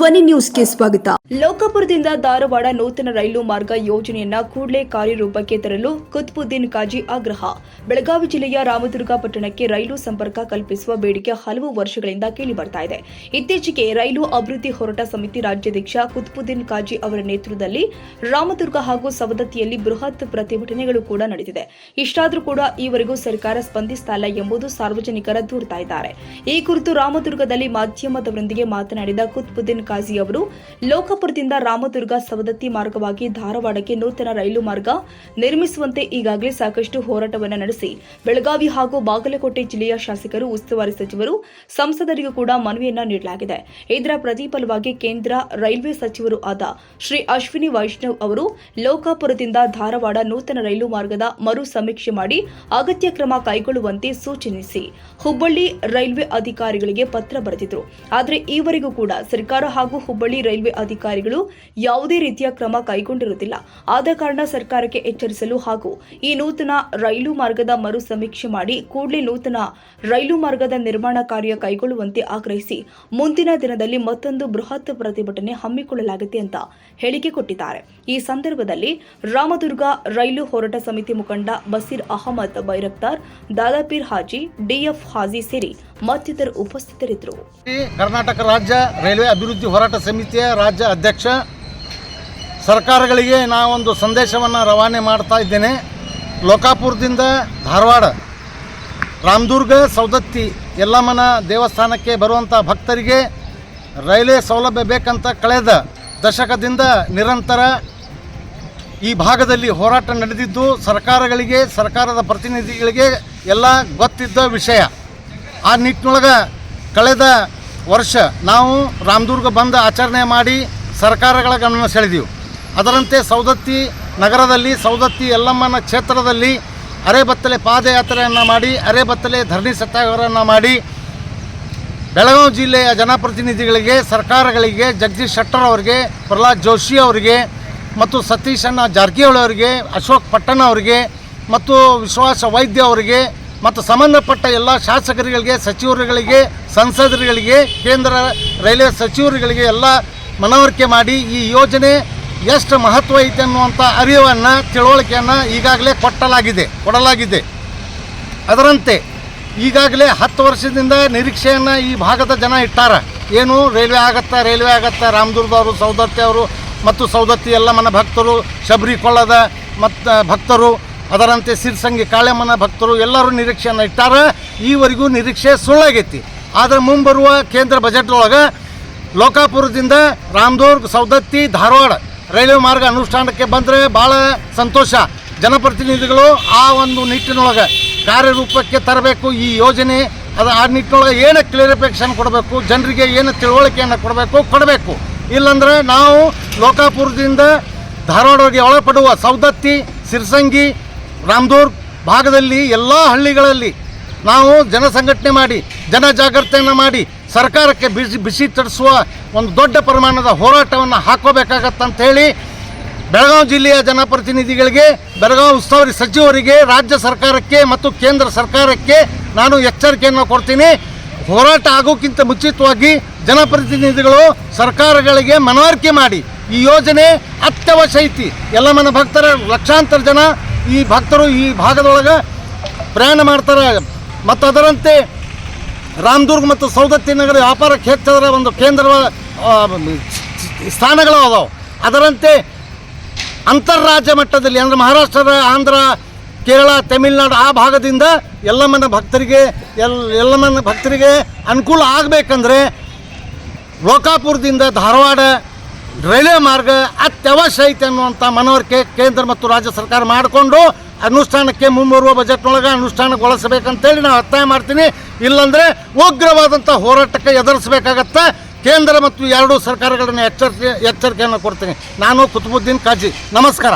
ಧ್ವನಿ ನ್ಯೂಸ್ಗೆ ಸ್ವಾಗತ. ಲೋಕಪುರದಿಂದ ಧಾರವಾಡ ನೂತನ ರೈಲು ಮಾರ್ಗ ಯೋಜನೆಯನ್ನ ಕೂಡಲೇ ಕಾರ್ಯರೂಪಕ್ಕೆ ತರಲು ಕುತ್ಬುದ್ದೀನ್ ಕಾಜಿ ಆಗ್ರಹ. ಬೆಳಗಾವಿ ಜಿಲ್ಲೆಯ ರಾಮದುರ್ಗ ಪಟ್ಟಣಕ್ಕೆ ರೈಲು ಸಂಪರ್ಕ ಕಲ್ಪಿಸುವ ಬೇಡಿಕೆ ಹಲವು ವರ್ಷಗಳಿಂದ ಕೇಳಿಬರ್ತಾ ಇದೆ. ಇತ್ತೀಚೆಗೆ ರೈಲು ಅಭಿವೃದ್ಧಿ ಹೋರಾಟ ಸಮಿತಿ ರಾಜ್ಯಾಧ್ಯಕ್ಷ ಕುತ್ಬುದ್ದೀನ್ ಕಾಜಿ ಅವರ ನೇತೃತ್ವದಲ್ಲಿ ರಾಮದುರ್ಗ ಹಾಗೂ ಸವದತ್ತಿಯಲ್ಲಿ ಬೃಹತ್ ಪ್ರತಿಭಟನೆಗಳು ಕೂಡ ನಡೆದಿದೆ. ಇಷ್ಟಾದರೂ ಕೂಡ ಈವರೆಗೂ ಸರ್ಕಾರ ಸ್ಪಂದಿಸ್ತಾ ಇಲ್ಲ ಎಂಬುದು ಸಾರ್ವಜನಿಕರ ದೂರ್ತಾ ಇದ್ದಾರೆ. ಈ ಕುರಿತು ರಾಮದುರ್ಗದಲ್ಲಿ ಮಾಧ್ಯಮದವರೊಂದಿಗೆ ಮಾತನಾಡಿದ ಕುತ್ಬುದ್ದೀನ್ ಕಾಜಿ ಅವರು, ಲೋಕಪುರದಿಂದ ರಾಮದುರ್ಗ ಸವದತ್ತಿ ಮಾರ್ಗವಾಗಿ ಧಾರವಾಡಕ್ಕೆ ನೂತನ ರೈಲು ಮಾರ್ಗ ನಿರ್ಮಿಸುವಂತೆ ಈಗಾಗಲೇ ಸಾಕಷ್ಟು ಹೋರಾಟವನ್ನು ನಡೆಸಿ, ಬೆಳಗಾವಿ ಹಾಗೂ ಬಾಗಲಕೋಟೆ ಜಿಲ್ಲೆಯ ಶಾಸಕರು, ಉಸ್ತುವಾರಿ ಸಚಿವರು, ಸಂಸದರಿಗೂ ಕೂಡ ಮನವಿಯನ್ನ ನೀಡಲಾಗಿದೆ. ಇದರ ಪ್ರತಿಫಲವಾಗಿ ಕೇಂದ್ರ ರೈಲ್ವೆ ಸಚಿವರು ಆದ ಶ್ರೀ ಅಶ್ವಿನಿ ವೈಷ್ಣವ್ ಅವರು, ಲೋಕಾಪುರದಿಂದ ಧಾರವಾಡ ನೂತನ ರೈಲು ಮಾರ್ಗದ ಮರು ಸಮೀಕ್ಷೆ ಮಾಡಿ ಅಗತ್ಯ ಕ್ರಮ ಕೈಗೊಳ್ಳುವಂತೆ ಸೂಚಿಸಿ ಹುಬ್ಬಳ್ಳಿ ರೈಲ್ವೆ ಅಧಿಕಾರಿಗಳಿಗೆ ಪತ್ರ ಬರೆದಿದ್ರು. ಆದರೆ ಈವರೆಗೂ ಕೂಡ ಸರ್ಕಾರ ಹಾಗೂ ಹುಬ್ಬಳ್ಳಿ ರೈಲ್ವೆ ಅಧಿಕಾರಿಗಳು ಯಾವುದೇ ರೀತಿಯ ಕ್ರಮ ಕೈಗೊಂಡಿರುವುದಿಲ್ಲ. ಆದ ಕಾರಣ ಸರ್ಕಾರಕ್ಕೆ ಎಚ್ಚರಿಸಲು ಹಾಗೂ ಈ ನೂತನ ರೈಲು ಮಾರ್ಗದ ಮರು ಸಮೀಕ್ಷೆ ಮಾಡಿ ಕೂಡಲೇ ನೂತನ ರೈಲು ಮಾರ್ಗದ ನಿರ್ಮಾಣ ಕಾರ್ಯ ಕೈಗೊಳ್ಳುವಂತೆ ಆಗ್ರಹಿಸಿ ಮುಂದಿನ ದಿನದಲ್ಲಿ ಮತ್ತೊಂದು ಬೃಹತ್ ಪ್ರತಿಭಟನೆ ಹಮ್ಮಿಕೊಳ್ಳಲಾಗಿದೆ ಅಂತ ಹೇಳಿಕೆ ಕೊಟ್ಟಿದ್ದಾರೆ. ಈ ಸಂದರ್ಭದಲ್ಲಿ ರಾಮದುರ್ಗ ರೈಲು ಹೋರಾಟ ಸಮಿತಿ ಮುಖಂಡ ಬಸೀರ್ ಅಹಮದ್, ಬೈರಕ್ತಾರ್, ದಾದಾಪೀರ್ ಹಾಜಿ ಡಿಎಫ್ ಹಾಜಿ ಸೇರಿ ಮತ್ತಿತರರು ಉಪಸ್ಥಿತರಿದ್ದರು. ಕರ್ನಾಟಕ ರಾಜ್ಯ ರೈಲ್ವೆ ಅಭಿವೃದ್ಧಿ ಹೋರಾಟ ಸಮಿತಿಯ ರಾಜ್ಯ ಅಧ್ಯಕ್ಷ ಸರ್ಕಾರಗಳಿಗೆ ನಾವೊಂದು ಸಂದೇಶವನ್ನು ರವಾನೆ ಮಾಡ್ತಾ ಇದ್ದೇನೆ. ಲೋಕಾಪುರದಿಂದ ಧಾರವಾಡ, ರಾಮದುರ್ಗ ಸೌದತ್ತಿ ಯಲ್ಲಮ್ಮನ ದೇವಸ್ಥಾನಕ್ಕೆ ಬರುವಂಥ ಭಕ್ತರಿಗೆ ರೈಲ್ವೆ ಸೌಲಭ್ಯ ಬೇಕಂತ ಕಳೆದ ದಶಕದಿಂದ ನಿರಂತರ ಈ ಭಾಗದಲ್ಲಿ ಹೋರಾಟ ನಡೆದಿದ್ದು ಸರ್ಕಾರಗಳಿಗೆ, ಸರ್ಕಾರದ ಪ್ರತಿನಿಧಿಗಳಿಗೆ ಎಲ್ಲ ಗೊತ್ತಿದ್ದ ವಿಷಯ. ಆ ನಿಟ್ಟಿನೊಳಗೆ ಕಳೆದ ವರ್ಷ ನಾವು ರಾಮದುರ್ಗ ಬಂದ ಆಚರಣೆ ಮಾಡಿ ಸರ್ಕಾರಗಳ ಗಮನ ಸೆಳೆದೆವು. ಅದರಂತೆ ಸೌದತ್ತಿ ನಗರದಲ್ಲಿ ಸೌದತ್ತಿ ಯಲ್ಲಮ್ಮನ ಕ್ಷೇತ್ರದಲ್ಲಿ ಅರೆಬತ್ತಲೆ ಪಾದಯಾತ್ರೆಯನ್ನು ಮಾಡಿ, ಅರೆಬತ್ತಲೆ ಧರಣಿ ಸತ್ಯಾಗ್ರಹವನ್ನು ಮಾಡಿ, ಬೆಳಗಾವಿ ಜಿಲ್ಲೆಯ ಜನಪ್ರತಿನಿಧಿಗಳಿಗೆ, ಸರ್ಕಾರಗಳಿಗೆ, ಜಗದೀಶ್ ಶೆಟ್ಟರ್ ಅವರಿಗೆ, ಪ್ರಹ್ಲಾದ್ ಜೋಶಿ ಅವರಿಗೆ ಮತ್ತು ಸತೀಶಣ್ಣ ಜಾರಕಿಹೊಳಿ ಅವರಿಗೆ, ಅಶೋಕ್ ಪಟ್ಟಣ ಅವರಿಗೆ ಮತ್ತು ವಿಶ್ವಾಸ ವೈದ್ಯ ಅವರಿಗೆ ಮತ್ತು ಸಂಬಂಧಪಟ್ಟ ಎಲ್ಲ ಶಾಸಕರುಗಳಿಗೆ, ಸಚಿವರುಗಳಿಗೆ, ಸಂಸದರುಗಳಿಗೆ, ಕೇಂದ್ರ ರೈಲ್ವೆ ಸಚಿವರುಗಳಿಗೆ ಎಲ್ಲ ಮನವರಿಕೆ ಮಾಡಿ ಈ ಯೋಜನೆ ಎಷ್ಟು ಮಹತ್ವ ಐತೆ ಅನ್ನುವಂಥ ಅರಿವನ್ನು, ತಿಳುವಳಿಕೆಯನ್ನು ಈಗಾಗಲೇ ಕೊಟ್ಟಲಾಗಿದೆ, ಕೊಡಲಾಗಿದೆ. ಅದರಂತೆ ಈಗಾಗಲೇ ಹತ್ತು ವರ್ಷದಿಂದ ನಿರೀಕ್ಷೆಯನ್ನು ಈ ಭಾಗದ ಜನ ಇಟ್ಟಾರ. ಏನು ರೈಲ್ವೆ ಆಗತ್ತಾ ರೈಲ್ವೆ ಆಗತ್ತಾ ರಾಮದುರ್ಗವರು ಸೌದತ್ತಿ ಅವರು ಮತ್ತು ಸೌದತ್ತಿ ಯಲ್ಲಮ್ಮನ ಭಕ್ತರು ಶಬರಿ ಕೊಳ್ಳದ ಮತ್ತು ಭಕ್ತರು ಅದರಂತೆ ಸಿರ್ಸಂಗಿ ಕಾಳೆಮ್ಮನ ಭಕ್ತರು ಎಲ್ಲರೂ ನಿರೀಕ್ಷೆಯನ್ನು ಇಟ್ಟಾರೆ. ಈವರೆಗೂ ನಿರೀಕ್ಷೆ ಸುಳ್ಳಾಗೈತಿ. ಆದರೆ ಮುಂಬರುವ ಕೇಂದ್ರ ಬಜೆಟ್ ಒಳಗೆ ಲೋಕಾಪುರದಿಂದ ರಾಮದುರ್ಗ್ ಸೌದತ್ತಿ ಧಾರವಾಡ ರೈಲ್ವೆ ಮಾರ್ಗ ಅನುಷ್ಠಾನಕ್ಕೆ ಬಂದರೆ ಭಾಳ ಸಂತೋಷ. ಜನಪ್ರತಿನಿಧಿಗಳು ಆ ಒಂದು ನಿಟ್ಟಿನೊಳಗೆ ಕಾರ್ಯರೂಪಕ್ಕೆ ತರಬೇಕು. ಈ ಯೋಜನೆ ಅದು ಆ ನಿಟ್ಟಿನೊಳಗೆ ಏನು ಕ್ಲಿಯರಿಫಿಕೇಷನ್ ಕೊಡಬೇಕು, ಜನರಿಗೆ ಏನು ತಿಳುವಳಿಕೆಯನ್ನು ಕೊಡಬೇಕು ಕೊಡಬೇಕು. ಇಲ್ಲಾಂದರೆ ನಾವು ಲೋಕಾಪುರದಿಂದ ಧಾರವಾಡವರೆಗೆ ಒಳಪಡುವ ಸೌದತ್ತಿ ಸಿರ್ಸಂಗಿ ರಾಮದುರ್ಗ್ ಭಾಗದಲ್ಲಿ ಎಲ್ಲ ಹಳ್ಳಿಗಳಲ್ಲಿ ನಾವು ಜನ ಸಂಘಟನೆ ಮಾಡಿ, ಜನ ಜಾಗೃತಿಯನ್ನು ಮಾಡಿ, ಸರ್ಕಾರಕ್ಕೆ ಬಿಸಿ ಬಿಸಿ ತಡಿಸುವ ಒಂದು ದೊಡ್ಡ ಪ್ರಮಾಣದ ಹೋರಾಟವನ್ನು ಹಾಕೋಬೇಕಾಗತ್ತಂತ ಹೇಳಿ ಬೆಳಗಾವಿ ಜಿಲ್ಲೆಯ ಜನಪ್ರತಿನಿಧಿಗಳಿಗೆ, ಬೆಳಗಾವಿ ಉಸ್ತುವಾರಿ ಸಚಿವರಿಗೆ, ರಾಜ್ಯ ಸರ್ಕಾರಕ್ಕೆ ಮತ್ತು ಕೇಂದ್ರ ಸರ್ಕಾರಕ್ಕೆ ನಾನು ಎಚ್ಚರಿಕೆಯನ್ನು ಕೊಡ್ತೀನಿ. ಹೋರಾಟ ಆಗೋಕ್ಕಿಂತ ಮುಂಚಿತವಾಗಿ ಜನಪ್ರತಿನಿಧಿಗಳು ಸರ್ಕಾರಗಳಿಗೆ ಮನವರಿಕೆ ಮಾಡಿ. ಈ ಯೋಜನೆ ಅತ್ಯವಶ್ಯ ಐತಿ. ಯಲ್ಲಮ್ಮನ ಭಕ್ತರ, ಲಕ್ಷಾಂತರ ಜನ ಈ ಭಕ್ತರು ಈ ಭಾಗದೊಳಗೆ ಪ್ರಯಾಣ ಮಾಡ್ತಾರೆ. ಮತ್ತು ಅದರಂತೆ ರಾಮದುರ್ಗ ಮತ್ತು ಸೌದತ್ತಿ ನಗರ ವ್ಯಾಪಾರ ಕ್ಷೇತ್ರದ ಒಂದು ಕೇಂದ್ರ ಸ್ಥಾನಗಳು ಅದಾವೆ. ಅದರಂತೆ ಅಂತಾರಾಜ್ಯ ಮಟ್ಟದಲ್ಲಿ ಅಂದರೆ ಮಹಾರಾಷ್ಟ್ರದ ಆಂಧ್ರ, ಕೇರಳ, ತಮಿಳುನಾಡು ಆ ಭಾಗದಿಂದ ಎಲ್ಲಮ್ಮನ ಭಕ್ತರಿಗೆ, ಎಲ್, ಎಲ್ಲಮ್ಮನ ಭಕ್ತರಿಗೆ ಅನುಕೂಲ ಆಗಬೇಕಂದ್ರೆ ಲೋಕಾಪುರದಿಂದ ಧಾರವಾಡ ರೈಲ್ವೆ ಮಾರ್ಗ ಅತ್ಯವಶ್ಯ ಐತೆ ಅನ್ನುವಂಥ ಮನವರಿಕೆ ಕೇಂದ್ರ ಮತ್ತು ರಾಜ್ಯ ಸರ್ಕಾರ ಮಾಡಿಕೊಂಡು ಅನುಷ್ಠಾನಕ್ಕೆ ಮುಂಬರುವ ಬಜೆಟ್ನೊಳಗೆ ಅನುಷ್ಠಾನಗೊಳಿಸಬೇಕಂತೇಳಿ ನಾವು ಒತ್ತಾಯ ಮಾಡ್ತೀನಿ. ಇಲ್ಲಾಂದರೆ ಉಗ್ರವಾದಂಥ ಹೋರಾಟಕ್ಕೆ ಎದುರಿಸಬೇಕಾಗತ್ತೆ. ಕೇಂದ್ರ ಮತ್ತು ಎರಡೂ ಸರ್ಕಾರಗಳನ್ನ ಎಚ್ಚರಿಕೆ ಎಚ್ಚರಿಕೆಯನ್ನು ಕೊಡ್ತೀನಿ. ನಾನು ಕುತುಬುದ್ದೀನ್ ಕಾಜಿ. ನಮಸ್ಕಾರ.